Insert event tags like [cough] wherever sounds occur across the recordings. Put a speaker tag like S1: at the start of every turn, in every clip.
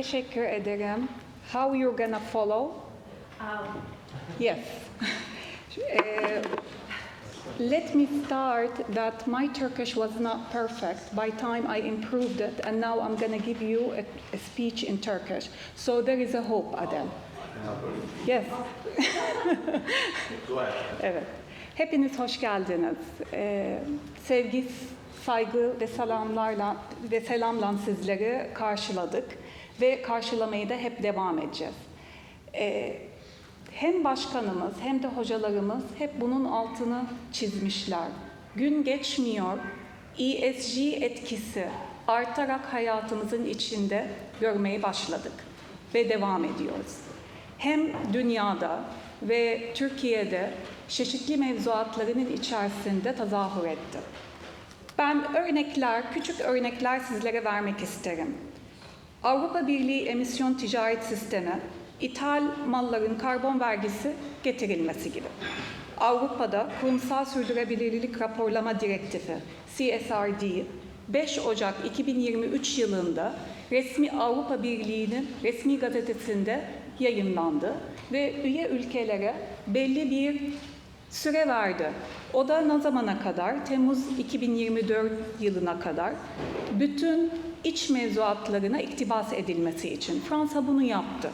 S1: Teşekkür ederim. How you gonna follow? Yes. [laughs] Eh, let me start that my Turkish was not perfect. By time I improved it, and now I'm gonna give you a, a speech in Turkish. So there is a hope, Adel. Yes. [laughs] Evet. Hepiniz hoş geldiniz. Ee, sevgi, saygı ve selamlarla ve selamla sizleri karşıladık ve karşılamaya da hep devam edeceğiz. Ee, hem başkanımız hem de hocalarımız hep bunun altını çizmişler. Gün geçmiyor, ESG etkisi artarak hayatımızın içinde görmeye başladık ve devam ediyoruz. Hem dünyada ve Türkiye'de çeşitli mevzuatlarının içerisinde tezahür etti. Ben örnekler, küçük örnekler sizlere vermek isterim. Avrupa Birliği emisyon ticaret sistemi, ithal malların karbon vergisi getirilmesi gibi. Avrupa'da kurumsal sürdürülebilirlik raporlama direktifi CSRD 5 Ocak 2023 yılında resmi Avrupa Birliği'nin resmi gazetesinde yayınlandı ve üye ülkelere belli bir süre verdi. O da ne zamana kadar? Temmuz 2024 yılına kadar bütün iç mevzuatlarına iktibas edilmesi için. Fransa bunu yaptı.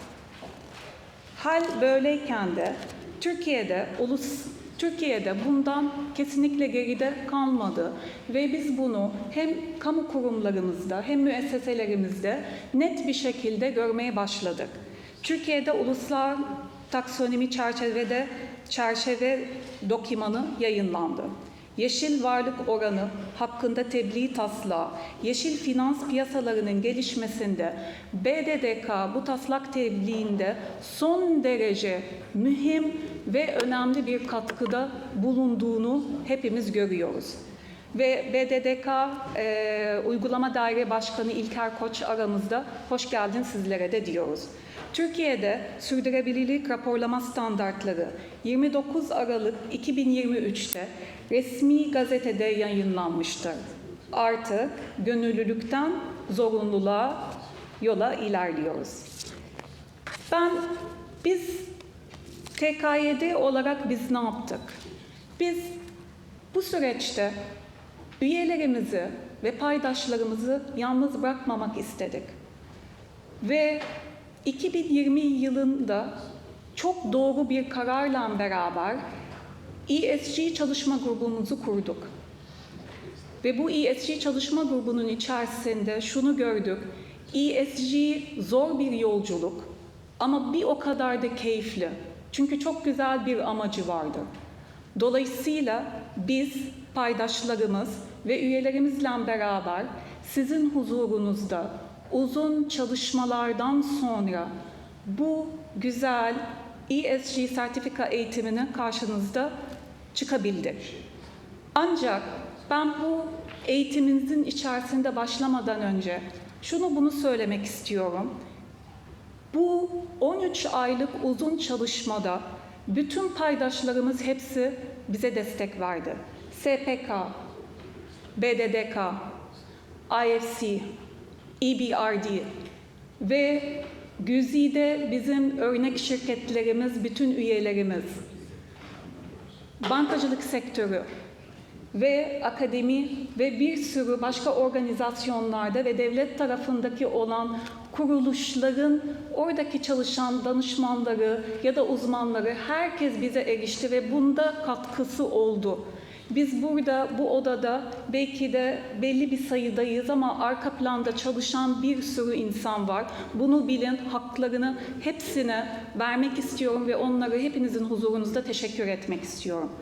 S1: Hal böyleyken de Türkiye'de ulus Türkiye'de bundan kesinlikle geride kalmadı ve biz bunu hem kamu kurumlarımızda hem müesseselerimizde net bir şekilde görmeye başladık. Türkiye'de uluslar taksonomi çerçevede çerçeve dokümanı yayınlandı. Yeşil varlık oranı hakkında tebliğ taslağı, yeşil finans piyasalarının gelişmesinde BDDK bu taslak tebliğinde son derece mühim ve önemli bir katkıda bulunduğunu hepimiz görüyoruz. Ve BDDK e, Uygulama Daire Başkanı İlker Koç aramızda hoş geldin sizlere de diyoruz. Türkiye'de sürdürülebilirlik raporlama standartları 29 Aralık 2023'te resmi gazetede yayınlanmıştır. Artık gönüllülükten zorunluluğa yola ilerliyoruz. Ben biz TK7 olarak biz ne yaptık? Biz bu süreçte üyelerimizi ve paydaşlarımızı yalnız bırakmamak istedik. Ve 2020 yılında çok doğru bir kararla beraber ESG çalışma grubumuzu kurduk. Ve bu ESG çalışma grubunun içerisinde şunu gördük. ESG zor bir yolculuk ama bir o kadar da keyifli. Çünkü çok güzel bir amacı vardı. Dolayısıyla biz paydaşlarımız ve üyelerimizle beraber sizin huzurunuzda uzun çalışmalardan sonra bu güzel ESG sertifika eğitimine karşınızda çıkabildik. Ancak ben bu eğitiminizin içerisinde başlamadan önce şunu bunu söylemek istiyorum. Bu 13 aylık uzun çalışmada bütün paydaşlarımız hepsi bize destek verdi. SPK, BDDK, IFC, EBRD ve Güzide bizim örnek şirketlerimiz, bütün üyelerimiz, bankacılık sektörü ve akademi ve bir sürü başka organizasyonlarda ve devlet tarafındaki olan kuruluşların oradaki çalışan danışmanları ya da uzmanları herkes bize erişti ve bunda katkısı oldu. Biz burada bu odada belki de belli bir sayıdayız ama arka planda çalışan bir sürü insan var. Bunu bilin, haklarını hepsine vermek istiyorum ve onları hepinizin huzurunuzda teşekkür etmek istiyorum.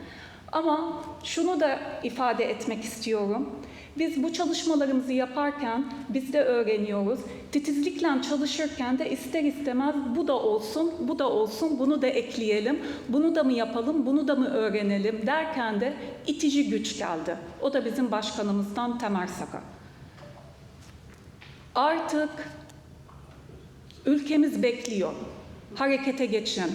S1: Ama şunu da ifade etmek istiyorum. Biz bu çalışmalarımızı yaparken biz de öğreniyoruz. Titizlikle çalışırken de ister istemez bu da olsun, bu da olsun, bunu da ekleyelim, bunu da mı yapalım, bunu da mı öğrenelim derken de itici güç geldi. O da bizim başkanımızdan Temel Saka. Artık ülkemiz bekliyor. Harekete geçin.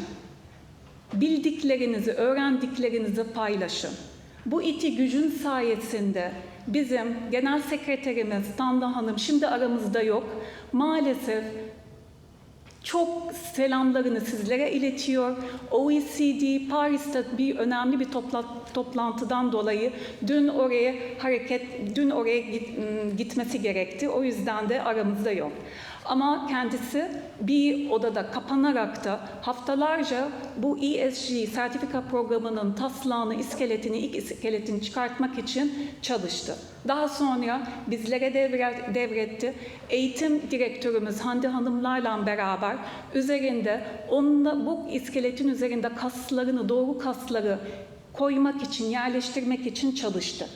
S1: Bildiklerinizi, öğrendiklerinizi paylaşın. Bu iti gücün sayesinde bizim genel sekreterimiz Tanda Hanım şimdi aramızda yok. Maalesef çok selamlarını sizlere iletiyor. OECD Paris'te bir önemli bir topla- toplantıdan dolayı dün oraya hareket, dün oraya git- ım, gitmesi gerekti. O yüzden de aramızda yok. Ama kendisi bir odada kapanarak da haftalarca bu ESG sertifika programının taslağını, iskeletini, ilk iskeletini çıkartmak için çalıştı. Daha sonra bizlere devre- devretti. Eğitim direktörümüz Hande Hanımlarla beraber üzerinde onunla bu iskeletin üzerinde kaslarını, doğru kasları koymak için, yerleştirmek için çalıştı.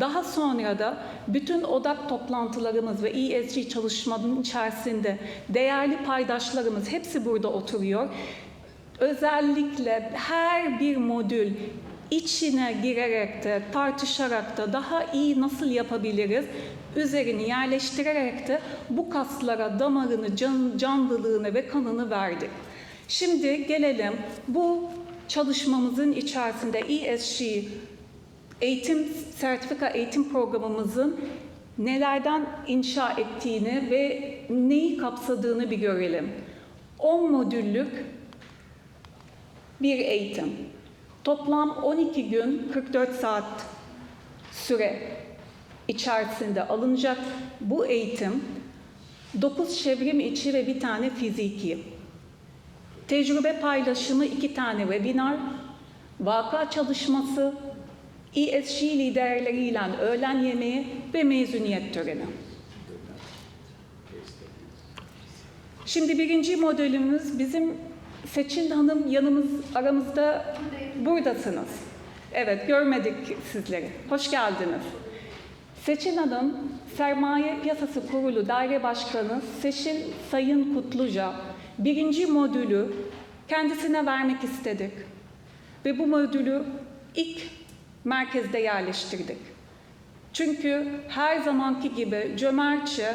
S1: Daha sonra da bütün odak toplantılarımız ve ESG çalışmanın içerisinde değerli paydaşlarımız hepsi burada oturuyor. Özellikle her bir modül içine girerek de tartışarak da daha iyi nasıl yapabiliriz üzerini yerleştirerek de bu kaslara damarını, can, canlılığını ve kanını verdik. Şimdi gelelim bu çalışmamızın içerisinde ESG eğitim sertifika eğitim programımızın nelerden inşa ettiğini ve neyi kapsadığını bir görelim. 10 modüllük bir eğitim. Toplam 12 gün 44 saat süre içerisinde alınacak bu eğitim 9 çevrim içi ve bir tane fiziki. Tecrübe paylaşımı iki tane webinar, vaka çalışması, ESG liderleriyle öğlen yemeği ve mezuniyet töreni. Şimdi birinci modelimiz bizim Seçil Hanım yanımız aramızda buradasınız. Evet görmedik sizleri. Hoş geldiniz. Seçil Hanım Sermaye Piyasası Kurulu Daire Başkanı Seçil Sayın Kutluca birinci modülü kendisine vermek istedik. Ve bu modülü ilk merkezde yerleştirdik. Çünkü her zamanki gibi cömertçe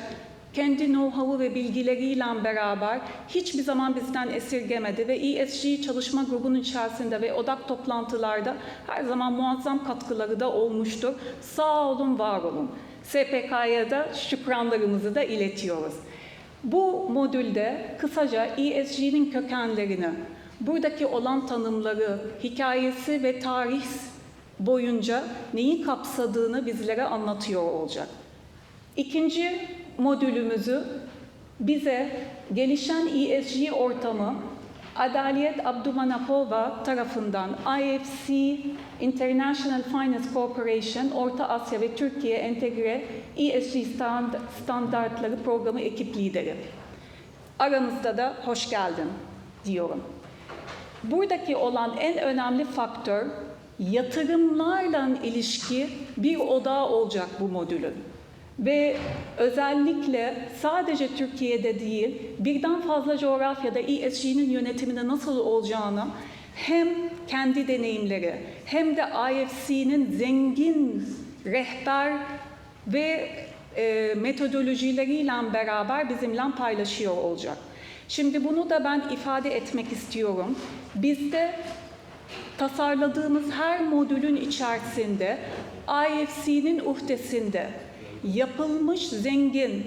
S1: kendi know-how'u ve bilgileriyle beraber hiçbir zaman bizden esirgemedi ve ESG çalışma grubunun içerisinde ve odak toplantılarda her zaman muazzam katkıları da olmuştur. Sağ olun, var olun. SPK'ya da şükranlarımızı da iletiyoruz. Bu modülde kısaca ESG'nin kökenlerini, buradaki olan tanımları, hikayesi ve tarih boyunca neyi kapsadığını bizlere anlatıyor olacak. İkinci modülümüzü bize gelişen ESG ortamı Adalet Abdumanapova tarafından IFC International Finance Corporation Orta Asya ve Türkiye Entegre ESG Stand- Standartları Programı ekip lideri. Aramızda da hoş geldin diyorum. Buradaki olan en önemli faktör yatırımlarla ilişki bir odağı olacak bu modülün. Ve özellikle sadece Türkiye'de değil, birden fazla coğrafyada ESG'nin yönetiminde nasıl olacağını hem kendi deneyimleri hem de IFC'nin zengin rehber ve e, metodolojileriyle beraber bizimle paylaşıyor olacak. Şimdi bunu da ben ifade etmek istiyorum. Bizde tasarladığımız her modülün içerisinde IFC'nin uhdesinde yapılmış zengin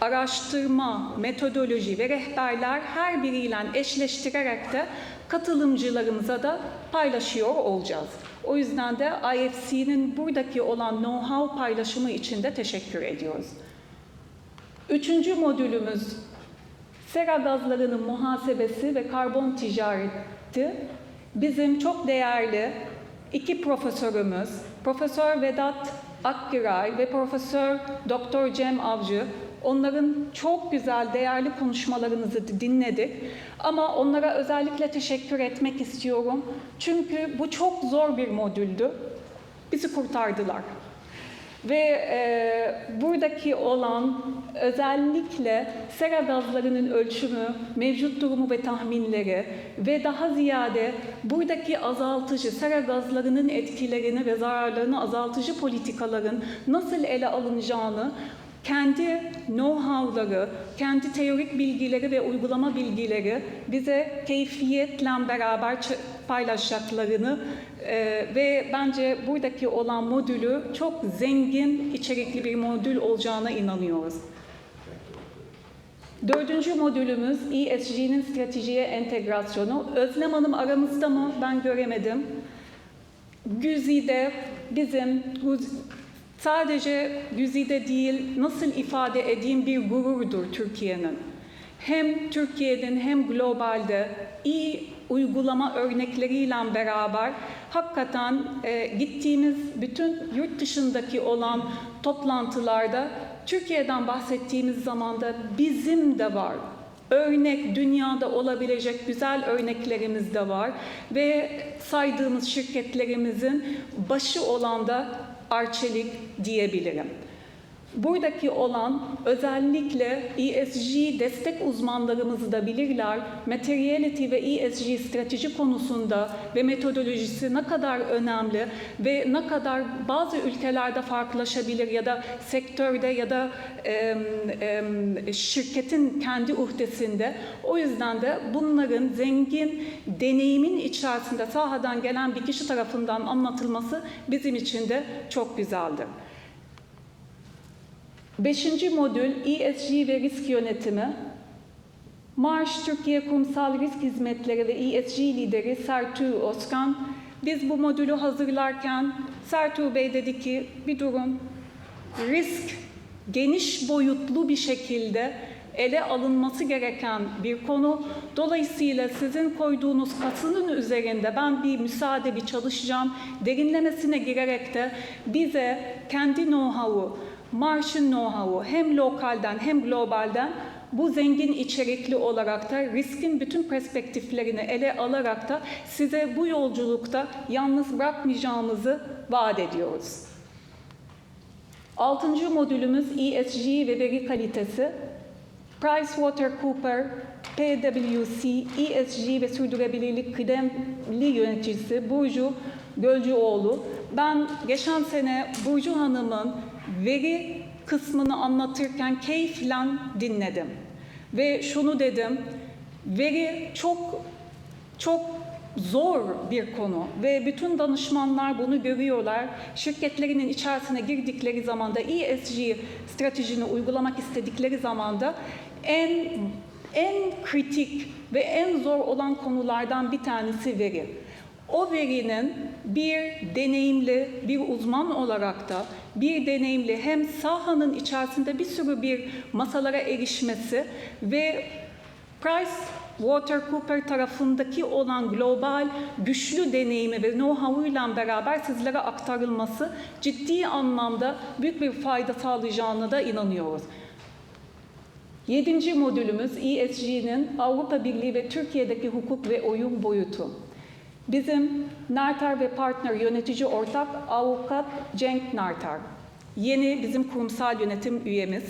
S1: araştırma, metodoloji ve rehberler her biriyle eşleştirerek de katılımcılarımıza da paylaşıyor olacağız. O yüzden de IFC'nin buradaki olan know-how paylaşımı için de teşekkür ediyoruz. Üçüncü modülümüz sera gazlarının muhasebesi ve karbon ticareti bizim çok değerli iki profesörümüz, Profesör Vedat Akgiray ve Profesör Doktor Cem Avcı Onların çok güzel, değerli konuşmalarınızı dinledik. Ama onlara özellikle teşekkür etmek istiyorum. Çünkü bu çok zor bir modüldü. Bizi kurtardılar. Ve e, buradaki olan özellikle sera gazlarının ölçümü, mevcut durumu ve tahminleri ve daha ziyade buradaki azaltıcı, sera gazlarının etkilerini ve zararlarını azaltıcı politikaların nasıl ele alınacağını kendi know-how'ları, kendi teorik bilgileri ve uygulama bilgileri bize keyfiyetle beraber paylaşacaklarını e, ve bence buradaki olan modülü çok zengin içerikli bir modül olacağına inanıyoruz. Dördüncü modülümüz ESG'nin stratejiye entegrasyonu. Özlem Hanım aramızda mı? Ben göremedim. Güzide bizim sadece Güzide değil nasıl ifade edeyim bir gururdur Türkiye'nin. Hem Türkiye'nin hem globalde iyi uygulama örnekleriyle beraber hakikaten e, gittiğimiz bütün yurt dışındaki olan toplantılarda Türkiye'den bahsettiğimiz zaman da bizim de var. Örnek dünyada olabilecek güzel örneklerimiz de var ve saydığımız şirketlerimizin başı olan da Arçelik diyebilirim. Buradaki olan özellikle ESG destek uzmanlarımız da bilirler. Materiality ve ESG strateji konusunda ve metodolojisi ne kadar önemli ve ne kadar bazı ülkelerde farklılaşabilir ya da sektörde ya da em, em, şirketin kendi uhdesinde. O yüzden de bunların zengin deneyimin içerisinde sahadan gelen bir kişi tarafından anlatılması bizim için de çok güzeldir. Beşinci modül ESG ve risk yönetimi. Marş Türkiye Kurumsal Risk Hizmetleri ve ESG lideri Sertu Özkan. Biz bu modülü hazırlarken Sertu Bey dedi ki bir durun risk geniş boyutlu bir şekilde ele alınması gereken bir konu. Dolayısıyla sizin koyduğunuz katının üzerinde ben bir müsaade, bir çalışacağım. Derinlemesine girerek de bize kendi know-how'u, Marş'ın know-how'u hem lokalden hem globalden bu zengin içerikli olarak da riskin bütün perspektiflerini ele alarak da size bu yolculukta yalnız bırakmayacağımızı vaat ediyoruz. Altıncı modülümüz ESG ve veri kalitesi. PricewaterhouseCoopers, PwC, ESG ve sürdürülebilirlik kıdemli yöneticisi Burcu Gölcüoğlu. Ben geçen sene Burcu Hanım'ın veri kısmını anlatırken keyifle dinledim. Ve şunu dedim, veri çok çok zor bir konu ve bütün danışmanlar bunu görüyorlar. Şirketlerinin içerisine girdikleri zaman da ESG stratejini uygulamak istedikleri zaman da en en kritik ve en zor olan konulardan bir tanesi veri. O verinin bir deneyimli, bir uzman olarak da bir deneyimli hem sahanın içerisinde bir sürü bir masalara erişmesi ve Price Watercooper tarafındaki olan global güçlü deneyimi ve know-how'uyla beraber sizlere aktarılması ciddi anlamda büyük bir fayda sağlayacağına da inanıyoruz. Yedinci modülümüz ESG'nin Avrupa Birliği ve Türkiye'deki hukuk ve oyun boyutu. Bizim Nartar ve Partner yönetici ortak avukat Cenk Nartar. Yeni bizim kurumsal yönetim üyemiz.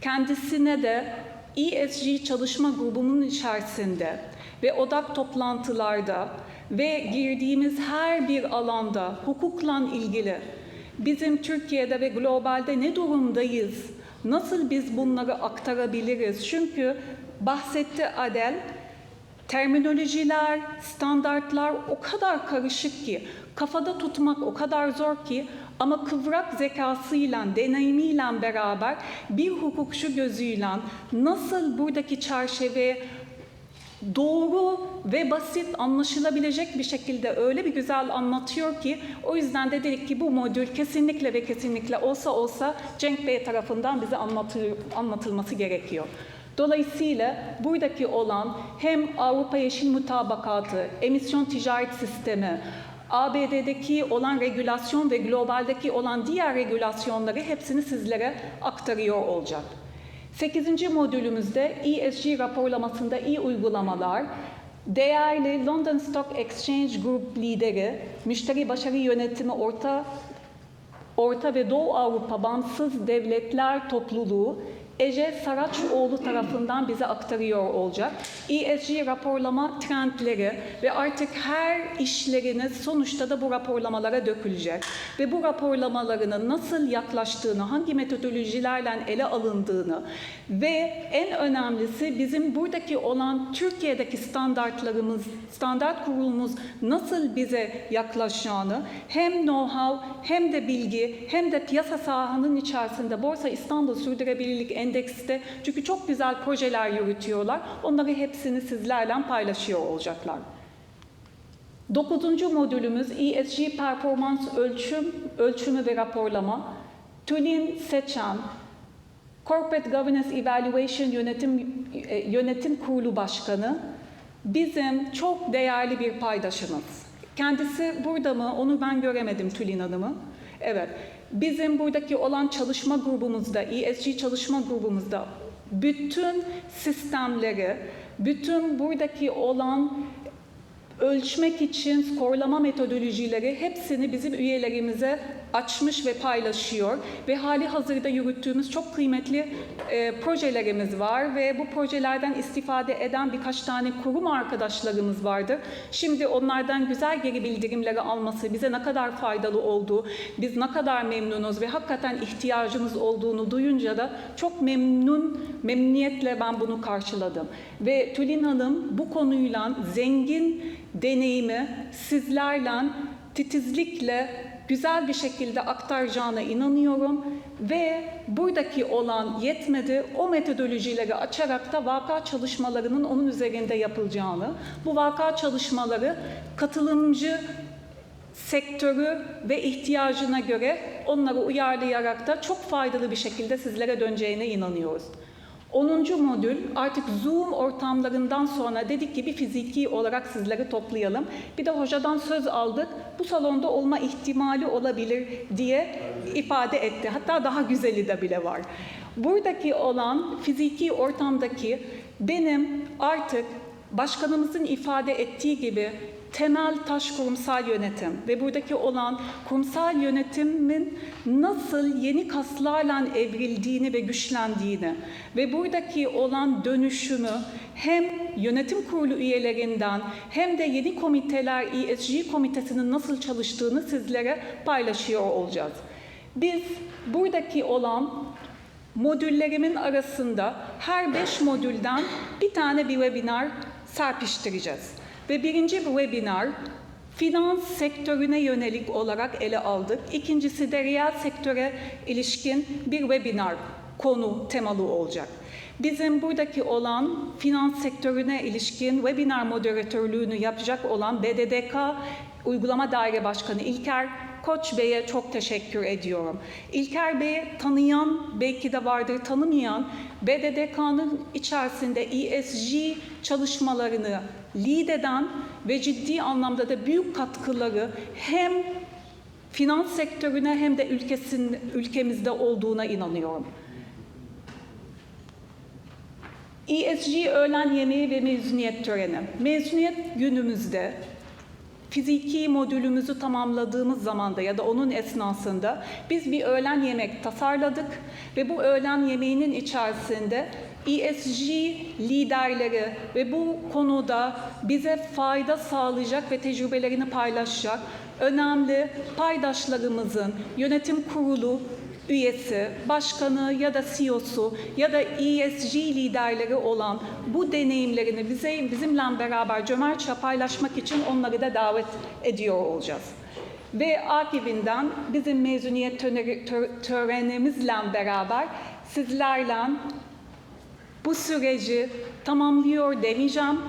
S1: Kendisine de ESG çalışma grubunun içerisinde ve odak toplantılarda ve girdiğimiz her bir alanda hukukla ilgili bizim Türkiye'de ve globalde ne durumdayız? Nasıl biz bunları aktarabiliriz? Çünkü bahsetti Adel, terminolojiler, standartlar o kadar karışık ki, kafada tutmak o kadar zor ki ama kıvrak zekasıyla, deneyimiyle beraber bir hukukçu gözüyle nasıl buradaki çerçeve doğru ve basit anlaşılabilecek bir şekilde öyle bir güzel anlatıyor ki o yüzden de dedik ki bu modül kesinlikle ve kesinlikle olsa olsa Cenk Bey tarafından bize anlatı, anlatılması gerekiyor. Dolayısıyla buradaki olan hem Avrupa Yeşil Mutabakatı, emisyon ticaret sistemi, ABD'deki olan regülasyon ve globaldeki olan diğer regülasyonları hepsini sizlere aktarıyor olacak. 8. modülümüzde ESG raporlamasında iyi uygulamalar, değerli London Stock Exchange Group lideri, müşteri başarı yönetimi orta Orta ve Doğu Avrupa Bağımsız Devletler Topluluğu Ece Saraçoğlu tarafından bize aktarıyor olacak. ESG raporlama trendleri ve artık her işleriniz sonuçta da bu raporlamalara dökülecek. Ve bu raporlamalarının nasıl yaklaştığını, hangi metodolojilerle ele alındığını ve en önemlisi bizim buradaki olan Türkiye'deki standartlarımız, standart kurulumuz nasıl bize yaklaşacağını hem know-how hem de bilgi hem de piyasa sahanın içerisinde Borsa İstanbul Sürdürülebilirlik Endeksi endekste. Çünkü çok güzel projeler yürütüyorlar. Onları hepsini sizlerle paylaşıyor olacaklar. Dokuzuncu modülümüz ESG performans ölçüm, ölçümü ve raporlama. Tülin Seçen, Corporate Governance Evaluation Yönetim, e, Yönetim Kurulu Başkanı bizim çok değerli bir paydaşımız. Kendisi burada mı? Onu ben göremedim Tülin Hanım'ı. Evet. Bizim buradaki olan çalışma grubumuzda, ESG çalışma grubumuzda bütün sistemleri, bütün buradaki olan ölçmek için skorlama metodolojileri hepsini bizim üyelerimize açmış ve paylaşıyor ve hali hazırda yürüttüğümüz çok kıymetli e, projelerimiz var ve bu projelerden istifade eden birkaç tane kurum arkadaşlarımız vardır. Şimdi onlardan güzel geri bildirimleri alması, bize ne kadar faydalı olduğu, biz ne kadar memnunuz ve hakikaten ihtiyacımız olduğunu duyunca da çok memnun, memnuniyetle ben bunu karşıladım. Ve Tülin Hanım bu konuyla zengin deneyimi sizlerle titizlikle güzel bir şekilde aktaracağına inanıyorum ve buradaki olan yetmedi o metodolojileri açarak da vaka çalışmalarının onun üzerinde yapılacağını, bu vaka çalışmaları katılımcı sektörü ve ihtiyacına göre onları uyarlayarak da çok faydalı bir şekilde sizlere döneceğine inanıyoruz. 10. modül artık Zoom ortamlarından sonra dedik ki bir fiziki olarak sizleri toplayalım. Bir de hocadan söz aldık. Bu salonda olma ihtimali olabilir diye ifade etti. Hatta daha güzeli de bile var. Buradaki olan fiziki ortamdaki benim artık başkanımızın ifade ettiği gibi temel taş kurumsal yönetim ve buradaki olan kurumsal yönetimin nasıl yeni kaslarla evrildiğini ve güçlendiğini ve buradaki olan dönüşümü hem yönetim kurulu üyelerinden hem de yeni komiteler ESG komitesinin nasıl çalıştığını sizlere paylaşıyor olacağız. Biz buradaki olan modüllerimin arasında her beş modülden bir tane bir webinar serpiştireceğiz. Ve birinci webinar finans sektörüne yönelik olarak ele aldık. İkincisi de reel sektöre ilişkin bir webinar konu temalı olacak. Bizim buradaki olan finans sektörüne ilişkin webinar moderatörlüğünü yapacak olan BDDK Uygulama Daire Başkanı İlker Koç Bey'e çok teşekkür ediyorum. İlker Bey'i tanıyan, belki de vardır tanımayan, BDDK'nın içerisinde ESG çalışmalarını lead eden ve ciddi anlamda da büyük katkıları hem finans sektörüne hem de ülkesin, ülkemizde olduğuna inanıyorum. ESG öğlen yemeği ve mezuniyet töreni. Mezuniyet günümüzde fiziki modülümüzü tamamladığımız zamanda ya da onun esnasında biz bir öğlen yemek tasarladık ve bu öğlen yemeğinin içerisinde ESG liderleri ve bu konuda bize fayda sağlayacak ve tecrübelerini paylaşacak önemli paydaşlarımızın yönetim kurulu üyesi, başkanı ya da CEO'su ya da ESG liderleri olan bu deneyimlerini bize bizimle beraber cömertçe paylaşmak için onları da davet ediyor olacağız. Ve akibinden bizim mezuniyet törenimizle beraber sizlerle bu süreci tamamlıyor demeyeceğim.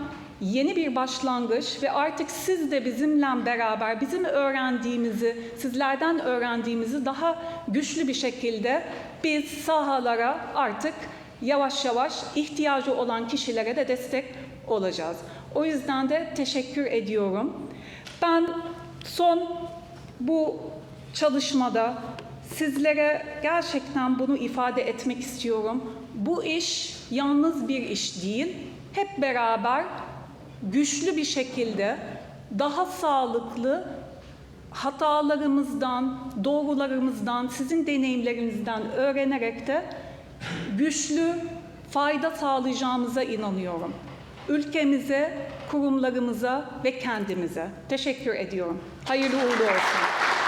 S1: Yeni bir başlangıç ve artık siz de bizimle beraber bizim öğrendiğimizi, sizlerden öğrendiğimizi daha güçlü bir şekilde biz sahalara artık yavaş yavaş ihtiyacı olan kişilere de destek olacağız. O yüzden de teşekkür ediyorum. Ben son bu çalışmada sizlere gerçekten bunu ifade etmek istiyorum. Bu iş yalnız bir iş değil. Hep beraber güçlü bir şekilde daha sağlıklı hatalarımızdan, doğrularımızdan, sizin deneyimlerinizden öğrenerek de güçlü fayda sağlayacağımıza inanıyorum. Ülkemize, kurumlarımıza ve kendimize. Teşekkür ediyorum. Hayırlı uğurlu olsun.